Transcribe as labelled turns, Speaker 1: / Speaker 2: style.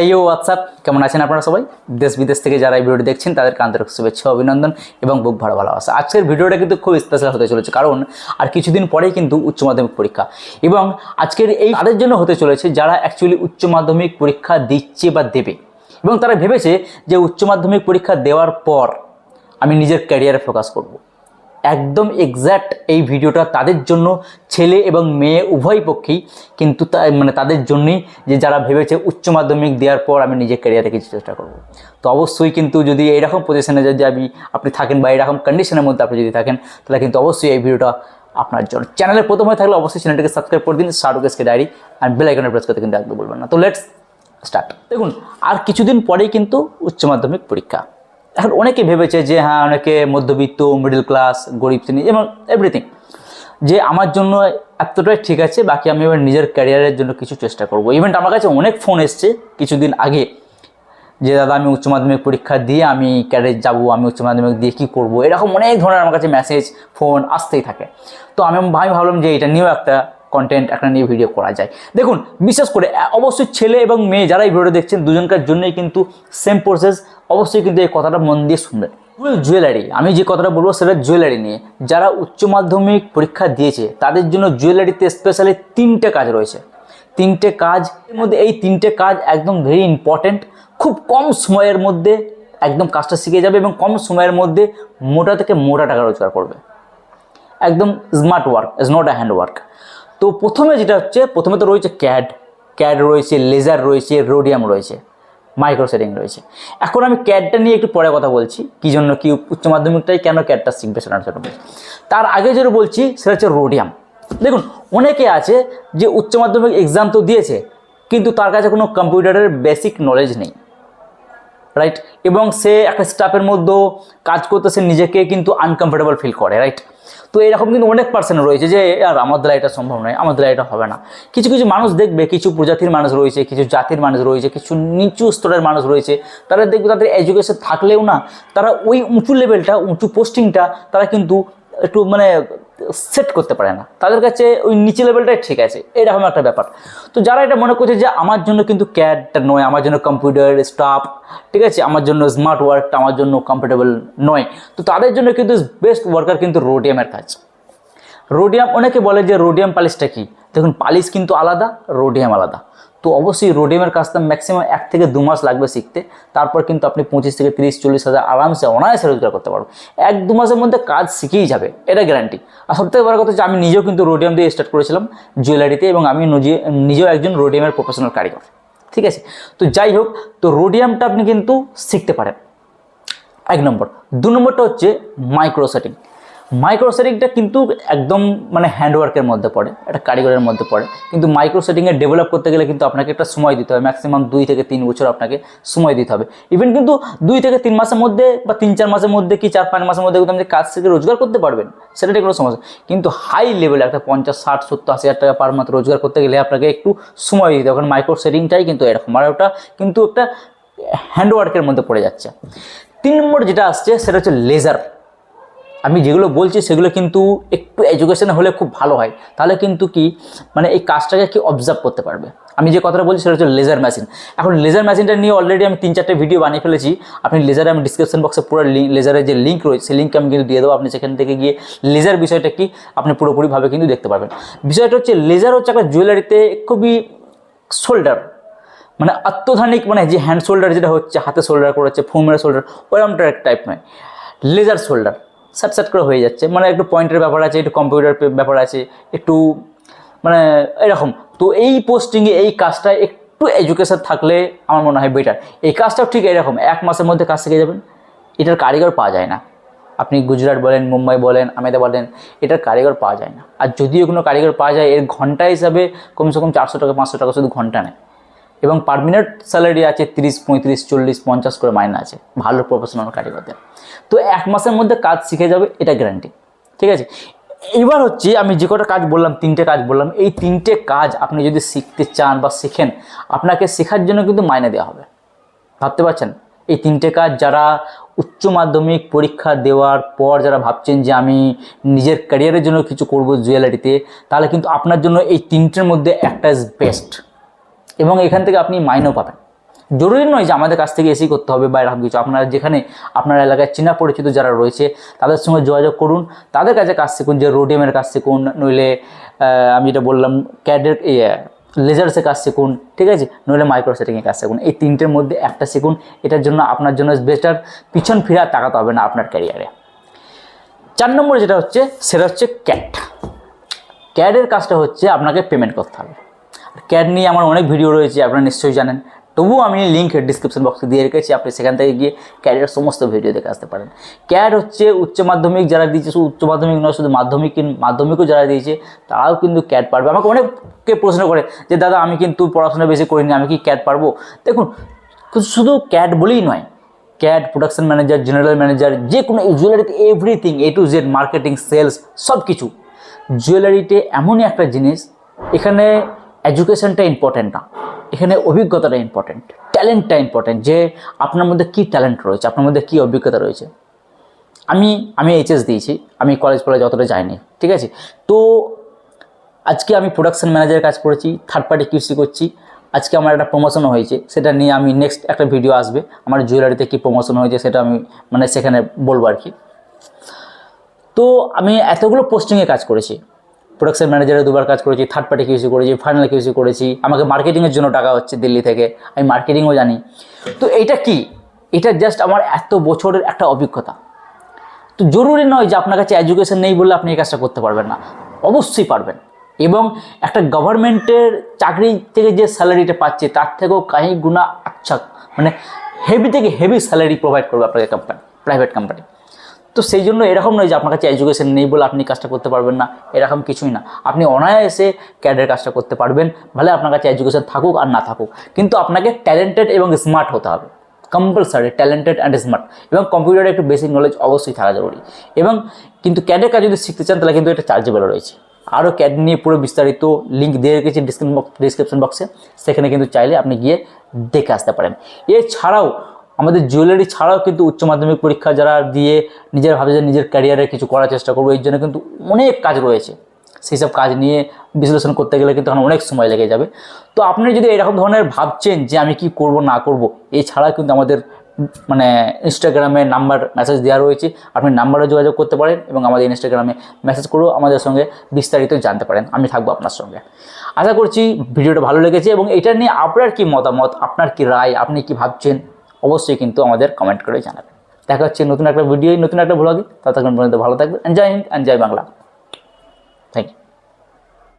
Speaker 1: এই হোয়াটসঅ্যাপ কেমন আছেন আপনারা সবাই? দেশ বিদেশ থেকে যারা এই ভিডিওটি দেখছেন, তাদেরকে আন্তরিক শুভেচ্ছা, অভিনন্দন এবং বুক ভালো ভালোবাসা। আজকের ভিডিওটা কিন্তু খুব স্পেশাল হতে চলেছে, কারণ আর কিছুদিন পরেই কিন্তু উচ্চ মাধ্যমিক পরীক্ষা। এবং আজকের এই তাদের জন্য হতে চলেছে, যারা অ্যাকচুয়ালি উচ্চ মাধ্যমিক পরীক্ষা দিচ্ছে বা দেবে। এবং তারা ভেবেছে যে উচ্চ মাধ্যমিক পরীক্ষা দেওয়ার পর আমি নিজের ক্যারিয়ারে ফোকাস করব। একদম এক্স্যাক্ট এই ভিডিওটা তাদের জন্য ছেলে এবং মেয়ে উভয় পক্ষেই, কিন্তু মানে তাদের জন্যই যে যারা ভেবেছে উচ্চ মাধ্যমিক দেওয়ার পর আমি নিজের ক্যারিয়ারে কিছু চেষ্টা করব। তো অবশ্যই কিন্তু যদি এইরকম পজিশনে যদি আমি, আপনি থাকেন বা এরকম কন্ডিশনের মধ্যে আপনি যদি থাকেন, তাহলে কিন্তু অবশ্যই এই ভিডিওটা আপনার জন্য। চ্যানেলে প্রথম হয়ে থাকলে অবশ্যই চ্যানেলটিকে সাবস্ক্রাইব করে দিন শাহরুখেসকে ডায়েরি আর বেল আইকনে প্রেস করতে কিন্তু একদম বলবেন না। তো লেটস স্টার্ট দেখুন, আর কিছুদিন পরেই কিন্তু উচ্চ মাধ্যমিক পরীক্ষা। এখন অনেকে ভেবেছে যে হ্যাঁ অনেকে মধ্যবিত্ত মিডল ক্লাস গরিব শ্রেণি এবং এভরিথিং যে আমার জন্য এতটাই ঠিক আছে, বাকি আমি এবার নিজের ক্যারিয়ারের জন্য কিছু চেষ্টা করব। ইভেন্ট আমার কাছে অনেক ফোন এসছে কিছুদিন আগে, যে, দাদা, আমি উচ্চ মাধ্যমিক পরীক্ষা দিয়ে আমি ক্যারিয়ার যাব, আমি উচ্চ মাধ্যমিক দিয়ে কী করব? এরকম অনেক ধরনের আমার কাছে মেসেজ ফোন আসতেই থাকে। তো আমি আমি ভাবলাম যে, এটা নিয়েও একটা কন্টেন্ট একটা নিয়ে ভিডিও করা যায়। দেখুন, বিশেষ করে অবশ্যই ছেলে এবং মেয়ে যারা এই ভিডিও দেখছেন, দুজনকার জন্যই কিন্তু সেম প্রসেস অবশ্যই কিন্তু এই কথাটা মন দিয়ে শুনবেন। জুয়েলারি আমি যে কথাটা বলব সেটা জুয়েলারি নিয়ে। যারা উচ্চ মাধ্যমিক পরীক্ষা দিয়েছে, তাদের জন্য জুয়েলারিতে স্পেশালি তিনটে কাজ রয়েছে। তিনটে কাজ, এর মধ্যে এই তিনটে কাজ একদম ভেরি ইম্পর্ট্যান্ট খুব কম সময়ের মধ্যে একদম কাজটা শিখে যাবে এবং কম সময়ের মধ্যে মোটা থেকে মোটা টাকা রোজগার করবে। একদম smart work is not a hard work তো প্রথমে যেটা হচ্ছে, প্রথমে তো রয়েছে ক্যাড ক্যাড রয়েছে লেজার রয়েছে রোডিয়াম রয়েছে মাইক্রো সেটিং রয়েছে। এখন আমি ক্যাডটা নিয়ে একটু পরে কথা বলছি, কী জন্য, কি উচ্চ মাধ্যমিকটাই, কেন ক্যাডটা শিখবে সেটার জন্য। তার আগে যেটা বলছি, সেটা হচ্ছে রোডিয়াম দেখুন, অনেকে আছে যে উচ্চ মাধ্যমিক এক্সাম তো দিয়েছে, কিন্তু তার কাছে কোনো কম্পিউটারের বেসিক নলেজ নেই। রাইট এবং সে একটা স্টাফের মধ্যেও কাজ করতে, সে নিজেকে কিন্তু আনকমফোর্টেবল ফিল করে রাইট তো এরকম কিন্তু অনেক পার্সেন্ট রয়েছে যে, আর আমার দ্বারা এটা সম্ভব নয়, আমার দ্বারা এটা হবে না। কিছু কিছু মানুষ দেখবে, কিছু প্রজাতির মানুষ রয়েছে, কিছু জাতির মানুষ রয়েছে, কিছু নিচু স্তরের মানুষ রয়েছে, তারা দেখবে তাদের এডুকেশন থাকলেও না, তারা ওই উঁচু লেভেলটা উঁচু পোস্টিংটা তারা কিন্তু একটু মানে সেট করতে পারে না। তাদের কাছে ওই নিচে লেভেলটাই ঠিক আছে। এরকম একটা ব্যাপার। তো যারা এটা মনে করছে যে আমার জন্য কিন্তু ক্যাডটা নয়, আমার জন্য কম্পিউটার স্টাফ ঠিক আছে? আমার জন্য স্মার্ট ওয়ার্কটা আমার জন্য কমফোর্টেবল নয়। তো তাদের জন্য কিন্তু বেস্ট ওয়ার্কার কিন্তু রোডিয়ামের কাজ। রোডিয়াম অনেকে বলে যে রোডিয়াম পালিশটা কি? দেখুন পালিশ কিন্তু আলাদা রোডিয়াম আলাদা। তো অবশ্যই রোডিয়ামের কাজটা ম্যাক্সিমাম এক থেকে দু মাস লাগবে শিখতে। তারপর কিন্তু আপনি পঁচিশ থেকে তিরিশ, চল্লিশ হাজার আরামসে অনায়াসে রোজগার করতে পারবেন। এক দু মাসের মধ্যে কাজ শিখেই যাবে, এটা গ্যারান্টি আর সবথেকে বড় কথা হচ্ছে আমি নিজেও কিন্তু রোডিয়াম দিয়ে স্টার্ট করেছিলাম জুয়েলারিতে এবং আমি নিজে, নিজেও একজন রোডিয়ামের প্রফেশনাল কারিগর। ঠিক আছে? তো যাই হোক, তো রোডিয়ামটা আপনি কিন্তু শিখতে পারেন। এক নম্বর। দু নম্বরটা হচ্ছে মাইক্রো সেটিং মাইক্রো সেটিংটা কিন্তু একদম মানে হ্যান্ডওয়ার্কের মধ্যে পড়ে, একটা কারিগরের মধ্যে পড়ে। কিন্তু মাইক্রো সেটিংয়ে ডেভেলপ করতে গেলে কিন্তু আপনাকে একটা সময় দিতে হবে, ম্যাক্সিমাম দুই থেকে তিন বছর আপনাকে সময় দিতে হবে। ইভেন কিন্তু দুই থেকে তিন মাসের মধ্যে বা তিন চার মাসের মধ্যে কি চার পাঁচ মাসের মধ্যে কিন্তু আপনি কাজ থেকে রোজগার করতে পারবেন সেটা কোনো সমস্যা কিন্তু হাই লেভেলে একটা পঞ্চাশ, ষাট, সত্তর, আশি হাজার টাকা পার মাত্র রোজগার করতে গেলে আপনাকে একটু সময় দিতে হবে। কারণ মাইক্রো সেটিংটাই কিন্তু এরকম, আর ওটা কিন্তু একটা হ্যান্ডওয়ার্কের মধ্যে পড়ে যাচ্ছে। তিন নম্বর যেটা আসছে, সেটা হচ্ছে লেজার আমি যেগুলো বলছি সেগুলো কিন্তু একটু এডুকেশন হলে খুব ভালো হয়। তাহলে কিন্তু কি মানে এই কাজটাকে কি অবজার্ভ করতে পারবে? আমি যে কথাটা বলছি সেটা হচ্ছে লেজার মেশিন এখন লেজার মেশিনটা নিয়ে অলরেডি আমি তিন চারটে ভিডিও বানিয়ে ফেলেছি। আপনি লেজারে আমি ডিসক্রিপশন বক্সে পুরো লেজারের যে লিঙ্ক রয়েছে, সেই লিঙ্ক আমি কিন্তু দিয়ে দেবো। আপনি সেখান থেকে গিয়ে লেজার বিষয়টা কি আপনি পুরোপুরিভাবে কিন্তু দেখতে পারবেন। বিষয়টা হচ্ছে লেজার হচ্ছে একটা জুয়েলারিতে খুবই শোল্ডার মানে অত্যাধুনিক মানে যে হ্যান্ড শোল্ডার যেটা হচ্ছে, হাতে শোল্ডার করেছে ফোমের শোল্ডার ওরমটা এক টাইপ নয়। লেজার শোল্ডার স্যাট স্যাট করে হয়ে যাচ্ছে। মানে একটু পয়েন্টের ব্যাপার আছে, একটু কম্পিউটার ব্যাপার আছে, একটু মানে এরকম। তো এই পোস্টিংয়ে এই কাজটা একটু এডুকেশন থাকলে আমার মনে হয় বেটার এই কাজটাও ঠিক এরকম, এক মাসের মধ্যে কাজ শিখে যাবেন। এটার কারিগর পাওয়া যায় না। আপনি গুজরাট বলেন, মুম্বাই বলেন আমেদা বলেন, এটার কারিগর পাওয়া যায় না। আর যদিও কোনো কারিগর পাওয়া যায়, এর ঘণ্টা হিসাবে কমসে কম চারশো টাকা, পাঁচশো টাকা শুধু ঘণ্টা নেয়। এবং পার মিনিট স্যালারি আছে তিরিশ, পঁয়ত্রিশ, চল্লিশ, পঞ্চাশ করে মাইনে আছে। ভালো প্রফেশনাল কারিগরদের। তো এক মাসের মধ্যে কাজ শিখে যাবে, এটা গ্যারান্টি ঠিক আছে? এবার হচ্ছে আমি যে কটা কাজ বললাম, তিনটে কাজ বললাম, এই তিনটে কাজ আপনি যদি শিখতে চান বা শিখেন, আপনাকে শেখার জন্য কিন্তু মাইনে দেওয়া হবে। ভাবতে পারছেন? এই তিনটে কাজ যারা উচ্চ মাধ্যমিক পরীক্ষা দেওয়ার পর যারা ভাবছেন যে আমি নিজের ক্যারিয়ারের জন্য কিছু করব জুয়েলারিতে তাহলে কিন্তু আপনার জন্য এই তিনটের মধ্যে একটা ইজ বেস্ট এবং এখান থেকে আপনি মাইনও পাবেন। জরুরি নয় যে আমাদের কাছ থেকে এসেই করতে হবে বা এরকম কিছু। আপনারা যেখানে আপনার এলাকায় চেনা পরিচিত যারা রয়েছে, তাদের সঙ্গে যোগাযোগ করুন। তাদের কাছে কাজ শিখুন, যে রোডিয়ামের কাজ শিখুন, নইলে আমি যেটা বললাম ক্যাডের লেজার্সে কাজ শিখুন, ঠিক আছে? নইলে মাইক্রো সেটিংয়ে কাজ শিখুন। এই তিনটের মধ্যে একটা শিখুন। এটার জন্য আপনার জন্য বেটার পিছন ফিরে তাকাতে হবে না আপনার ক্যারিয়ারে চার নম্বরে যেটা হচ্ছে, সেটা হচ্ছে ক্যাট ক্যাডের কাজটা হচ্ছে আপনাকে পেমেন্ট করতে হবে। ক্যাড নিয়ে আমার অনেক ভিডিও রয়েছে, আপনারা নিশ্চয়ই জানেন। তবুও আমি লিঙ্ক ডিসক্রিপশন বক্সে দিয়ে রেখেছি, আপনি সেখান থেকে গিয়ে ক্যাডের সমস্ত ভিডিও দেখে আসতে পারেন। ক্যাড হচ্ছে উচ্চ মাধ্যমিক যারা দিয়েছে, শুধু উচ্চ মাধ্যমিক নয়, শুধু মাধ্যমিক, মাধ্যমিকও যারা দিয়েছে, তারাও কিন্তু ক্যাড পারবে। আমাকে অনেকে প্রশ্ন করে যে, দাদা, আমি কিন্তু পড়াশোনা বেশি করিনি, আমি কি ক্যাড পারব? দেখুন, শুধু ক্যাড বলেই নয় CAD production manager general manager যে কোনো জুয়েলারিতে everything A to Z marketing sales সব কিছু জুয়েলারিতে এমনই একটা জিনিস, এখানে এডুকেশনটা ইম্পর্টেন্ট না। এখানে অভিজ্ঞতাটা ইম্পর্টেন্ট ট্যালেন্টটা ইম্পর্টেন্ট যে আপনার মধ্যে কী ট্যালেন্ট রয়েছে, আপনার মধ্যে কী অভিজ্ঞতা রয়েছে। আমি আমি এইচএস দিয়েছি, আমি কলেজ ফলেজ অতটা যাইনি, ঠিক আছে? তো আজকে আমি প্রোডাকশান ম্যানেজারের কাজ করেছি থার্ড পার্টি কিউসি করছি, আজকে আমার একটা প্রমোশনও হয়েছে, সেটা নিয়ে আমি নেক্সট একটা ভিডিও আসবে, আমার জুয়েলারিতে কী প্রমোশন হয়েছে সেটা আমি মানে সেখানে বলব আর কি। তো আমি এতগুলো পোস্টিংয়ে কাজ করেছি প্রোডাকশন ম্যানেজারে দুবার কাজ করেছি থার্ড পার্টি কিউসি করেছি ফাইনাল কিউসি করেছি। আমাকে মার্কেটিংয়ের জন্য টাকা হচ্ছে দিল্লি থেকে। আমি মার্কেটিংও জানি। তো এটা কি? এটা জাস্ট আমার এত বছরের একটা অভিজ্ঞতা। তো জরুরি নয় যে আপনার কাছে এডুকেশন নেই বলে আপনি এই কাজটা করতে পারবেন না। অবশ্যই পারবেন। এবং একটা গভর্নমেন্টের চাকরি থেকে যে স্যালারিটা পাচ্ছে, তার থেকেও কাহি গুণা আচ্ছা মানে হেভি থেকে হেভি স্যালারি প্রোভাইড করবে আপনাকে কোম্পানি প্রাইভেট কোম্পানি তো সেই জন্য এরকম নয় যে আপনার কাছে এডুকেশন নেই বলে আপনি কাজটা করতে পারবেন না, এরকম কিছুই না। আপনি অনায়াসে ক্যাডের কাজটা করতে পারবেন, ভালে আপনার কাছে এডুকেশন থাকুক আর না থাকুক। কিন্তু আপনাকে ট্যালেন্টেড এবং স্মার্ট হতে হবে। কম্পালসারি ট্যালেন্টেড অ্যান্ড স্মার্ট এবং কম্পিউটারে একটু বেসিক নলেজ অবশ্যই থাকা জরুরি। এবং কিন্তু ক্যাডের কাজ যদি শিখতে চান, তাহলে কিন্তু এটা চার্জেবল রয়েছে। আরও ক্যাড নিয়ে পুরো বিস্তারিত লিঙ্ক দিয়ে রেখেছি ডিসক্রিপশন বক্স ডিসক্রিপশন বক্সে সেখানে কিন্তু চাইলে আপনি গিয়ে দেখে আসতে পারেন। এছাড়াও আমাদের জুয়েলারি ছাড়াও কিন্তু উচ্চ মাধ্যমিক পরীক্ষা যারা দিয়ে নিজের ভাবে যে নিজের ক্যারিয়ারে কিছু করার চেষ্টা করব এই জন্য কিন্তু অনেক কাজ রয়েছে। সেই সব কাজ নিয়ে বিশ্লেষণ করতে গেলে কিন্তু অনেক সময় লেগে যাবে। তো আপনি যদি এরকম ধরনের ভাবছেন যে আমি কি করব, না করব, এছাড়া কিন্তু আমাদের মানে ইনস্টাগ্রামে নাম্বার মেসেজ দেওয়া রয়েছে। আপনি নাম্বারে যোগাযোগ করতে পারেন এবং আমাদের ইনস্টাগ্রামে মেসেজ করেও আমাদের সঙ্গে বিস্তারিত জানতে পারেন। আমি থাকব আপনার সঙ্গে। আশা করছি ভিডিওটা ভালো লেগেছে এবং এটা নিয়ে আপনার কি মতামত, আপনার কি রায়, আপনি কি ভাবছেন? অবশ্যই কিন্তু আমাদের কমেন্ট করে জানাবেন। দেখা হচ্ছে নতুন একটা ভিডিও নতুন একটা ব্লগে ততক্ষণ পর্যন্ত ভালো থাকবেন। জয় হিন্দ জয় বাংলা।